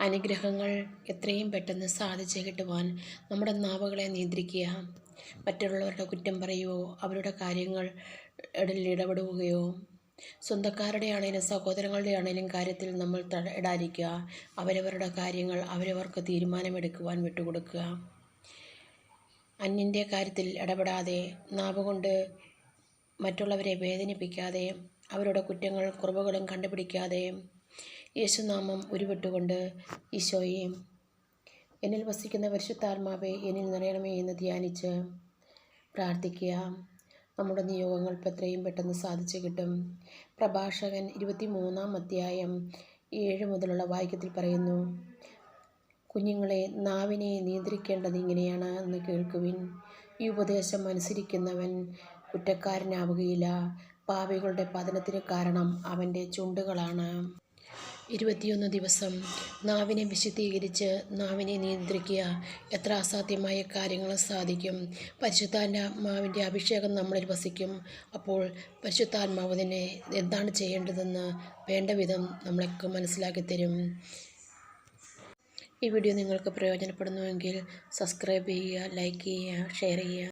അനുഗ്രഹങ്ങൾ എത്രയും പെട്ടെന്ന് സാധിച്ചു കിട്ടുവാൻ നമ്മുടെ നാവുകളെ നിയന്ത്രിക്കുക. മറ്റുള്ളവരുടെ കുറ്റം പറയുകയോ അവരുടെ കാര്യങ്ങൾ ഇടപെടുകയോ സ്വന്തക്കാരുടെ ആണെങ്കിലും സഹോദരങ്ങളുടെ ആണെങ്കിലും കാര്യത്തിൽ നമ്മൾ ഇടാതിരിക്കുക. അവരവരുടെ കാര്യങ്ങൾ അവരവർക്ക് തീരുമാനമെടുക്കുവാൻ വിട്ടുകൊടുക്കുക. അന്യന്റെ കാര്യത്തിൽ ഇടപെടാതെ നാവ് കൊണ്ട് മറ്റുള്ളവരെ വേദനിപ്പിക്കാതെ അവരുടെ കുറ്റങ്ങൾ കുറവുകളും കണ്ടുപിടിക്കാതെ യേശുനാമം ഉരുവിട്ടുകൊണ്ട് ഈശോയെ എന്നിൽ വസിക്കുന്ന പരിശുദ്ധാത്മാവെ എന്നിൽ നിറയണമേ എന്ന് ധ്യാനിച്ച് പ്രാർത്ഥിക്കുക. നമ്മുടെ നിയോഗങ്ങൾ ഇപ്പോൾ എത്രയും പെട്ടെന്ന് സാധിച്ചു കിട്ടും. പ്രഭാഷകൻ ഇരുപത്തി മൂന്നാം അധ്യായം ഏഴ് മുതലുള്ള വാക്യത്തിൽ പറയുന്നു കുഞ്ഞുങ്ങളെ നാവിനെ നിയന്ത്രിക്കേണ്ടത് ഇങ്ങനെയാണ് എന്ന് കേൾക്കുവിൻ. ഈ ഉപദേശം അനുസരിക്കുന്നവൻ കുറ്റക്കാരനാവുകയില്ല. പാവികളുടെ പതനത്തിന് കാരണം അവന്റെ ചുണ്ടുകളാണ്. ഇരുപത്തിയൊന്ന് ദിവസം നാവിനെ വിശുദ്ധീകരിച്ച് നാവിനെ നിയന്ത്രിക്കുക. എത്ര അസാധ്യമായ കാര്യങ്ങൾ സാധിക്കും. പരിശുദ്ധാത്മാവിന്റെ അഭിഷേകം നമ്മളിൽ വസിക്കും. അപ്പോൾ പരിശുദ്ധാത്മാവ് തന്നെ എന്താണ് ചെയ്യേണ്ടതെന്ന് വേണ്ട വിധം നമ്മളൊക്കെ മനസ്സിലാക്കി തരും ഈ വീഡിയോ നിങ്ങൾക്ക് പ്രയോജനപ്പെടുന്നുവെങ്കിൽ സബ്സ്ക്രൈബ് ചെയ്യുക ലൈക്ക് ചെയ്യുക ഷെയർ ചെയ്യുക.